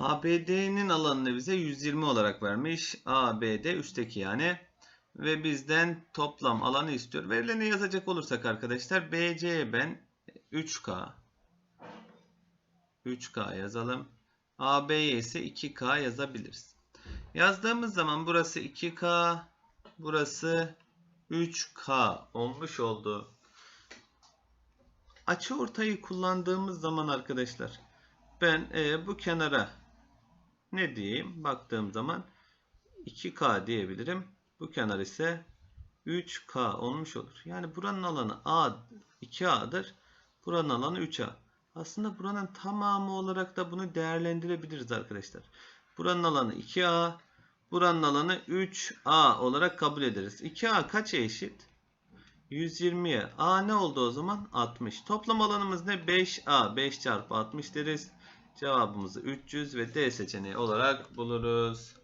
ABD'nin alanını bize 120 olarak vermiş. ABD üstteki yani. Ve bizden toplam alanı istiyor. Verileni yazacak olursak arkadaşlar BC'ye ben 3K 3K yazalım. AB'ye ise 2K yazabiliriz. Yazdığımız zaman burası 2K, burası 3K olmuş oldu. Açı ortayı kullandığımız zaman arkadaşlar ben e, bu kenara ne diyeyim? Baktığım zaman 2K diyebilirim. Bu kenar ise 3K olmuş olur. Yani buranın alanı A 2A'dır. Buranın alanı 3A. Aslında buranın tamamı olarak da bunu değerlendirebiliriz arkadaşlar. Buranın alanı 2A. Buranın alanı 3A olarak kabul ederiz. 2A kaça eşit? 120'ye. A ne oldu o zaman? 60. Toplam alanımız ne? 5A. 5 çarpı 60 deriz. Cevabımızı 300 ve D seçeneği olarak buluruz.